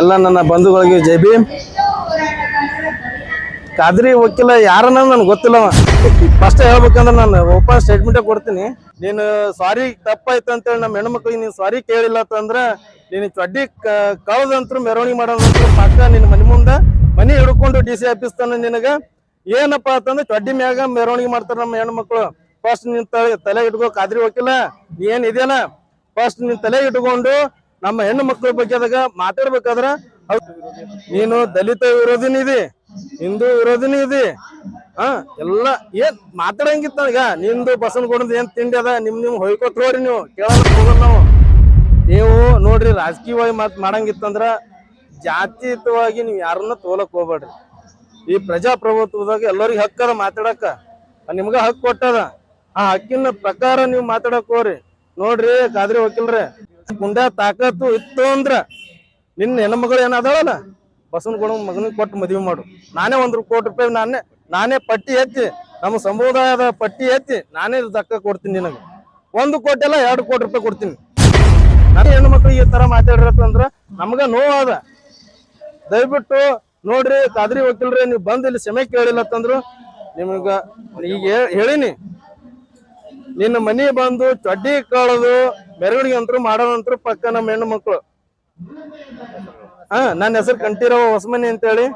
ಎಲ್ಲ ನನ್ನ ಬಂಧುಗಳಿಗೆ ಜೈ ಭೀಮ್. ಖಾದ್ರಿ ವಕೀಲ ಯಾರನ್ನ ನನ್ಗೆ ಗೊತ್ತಿಲ್ಲ ಫಸ್ಟ್ ಹೇಳ್ಬೇಕಂದ್ರೆ ನಾನು ಓಪನ್ ಸ್ಟೇಟ್ಮೆಂಟ್ ಕೊಡ್ತೀನಿ. ನೀನು ಸಾರಿ ತಪ್ಪಾಯ್ತು ಅಂತೇಳಿ ನಮ್ಮ ಹೆಣ್ಮಕ್ಳಿಗೆ ನೀನು ಸಾರಿ ಕೇಳಿಲ್ಲ ಅಂತಂದ್ರೆ ನೀನು ಚಡ್ಡಿ ಕಳೆದಂತ್ರು ಮೆರವಣಿಗೆ ಮಾಡೋದಂತ ಪಕ್ಕ ನಿನ್ನ ಮನೆ ಮುಂದೆ ಮನೆ ಹಿಡ್ಕೊಂಡು ಡಿ ಸಿ ಆಫೀಸ್ ತನ ನಿನಗೆ ಏನಪ್ಪಾ ಅಂತಂದ್ರೆ ಚಡ್ಡಿ ಮ್ಯಾಗ ಮೆರವಣಿಗೆ ಮಾಡ್ತಾರೆ ನಮ್ಮ ಹೆಣ್ಮಕ್ಳು. ಫಸ್ಟ್ ನಿನ್ ತಲೆ ತಲೆ ಇಟ್ಕೋ ಖಾದ್ರಿ ವಕೀಲ, ನೀ ಏನ್ ಇದೆಯಲ್ಲ ಫಸ್ಟ್ ನಿನ್ ತಲೆ ಇಟ್ಕೊಂಡು ನಮ್ಮ ಹೆಣ್ಣು ಮಕ್ಕಳ ಬಗ್ಗೆದಾಗ ಮಾತಾಡ್ಬೇಕಾದ್ರ ನೀನು ದಲಿತ ವಿರೋಧಿನಿ ಇದೆ, ಹಿಂದೂ ವಿರೋಧಿನಿ ಇದೆ, ಹಾ, ಎಲ್ಲ ಏನ್ ಮಾತಾಡಂಗಿತ್ತ ಈಗ ನಿಂದು ಬಸವನಗುಡದ ಏನ್ ತಿಂಡಿ ಅದ? ನಿಮ್ ನಿಮ್ ಹೊಯ್ಕೋತ್ ನೀವು ಹೋಗಲ್ಲ ನಾವು. ನೀವು ನೋಡ್ರಿ, ರಾಜಕೀಯವಾಗಿ ಮಾತ್ ಮಾಡಂಗಿತ್ತಂದ್ರ ಜಾತೀತವಾಗಿ ನೀವು ಯಾರನ್ನ ತೋಲಕ್ ಹೋಗ್ಬೇಡ್ರಿ. ಈ ಪ್ರಜಾಪ್ರಭುತ್ವದಾಗ ಎಲ್ಲರಿಗೂ ಹಕ್ಕದ ಮಾತಾಡಕ ನಿಮ್ಗ ಹಕ್ಕು ಕೊಟ್ಟದ. ಆ ಹಕ್ಕಿನ ಪ್ರಕಾರ ನೀವು ಮಾತಾಡಕ್ ಹೋಗ್ರಿ. ನೋಡ್ರಿ, ಕಾದ್ರಿ ವಕೀಲ್ರೆ. ಗುಂಡ ತಾಕತ್ತು ಇತ್ತು ಅಂದ್ರ ನಿನ್ನ ಹೆಣ್ಮಗಳು ಏನಾದಳಲ್ಲ? ಬಸವನಗೌಡ ಮಗನಿಗೆ ಕೊಟ್ಟು ಮದುವೆ ಮಾಡು. ನಾನೇ ಒಂದು ಕೋಟಿ ರೂಪಾಯಿ ನಾನೇ ನಾನೇ ಪಟ್ಟಿ ಎತ್ತಿ, ನಮ್ಮ ಸಮುದಾಯದ ಪಟ್ಟಿ ಎತ್ತಿ ನಾನೇ ದಕ್ಕ ಕೊಡ್ತೀನಿ ನಿನಗೆ. ಒಂದು ಕೋಟಿ ಅಲ್ಲ, ಎರಡು ಕೋಟಿ ರೂಪಾಯಿ ಕೊಡ್ತೀನಿ. ನನ್ನ ಹೆಣ್ಣು ಮಕ್ಳು ಈ ತರ ಮಾತಾಡಿರತ್ತಂದ್ರ ನಮ್ಗ ನೋವಾದ. ದಯವಿಟ್ಟು ನೋಡ್ರಿ, ಕಾದ್ರಿ ಹೋಗ್ತಿಲ್ರಿ ನೀವು ಬಂದು ಇಲ್ಲಿ ಸಮಯ ಕೇಳಿಲ್ಲ ಅಂತಂದ್ರು ನಿಮ್ಗ ಈಗ ಹೇಳಿನಿ. ನಿನ್ನ ಮನಿ ಬಂದು ಚಡ್ಡಿ ಕಳೆದು ಮೆರವಣಿಗೆ ಅಂತರು ಮಾಡೋಣಂತರು ಪಕ್ಕ ನಮ್ಮ ಹೆಣ್ಣು ಮಕ್ಕಳು ಹಾ ನನ್ನ ಹೆಸರು ಕಂಠೀರವ ಹೊಸಮನಿ ಅಂತೇಳಿ.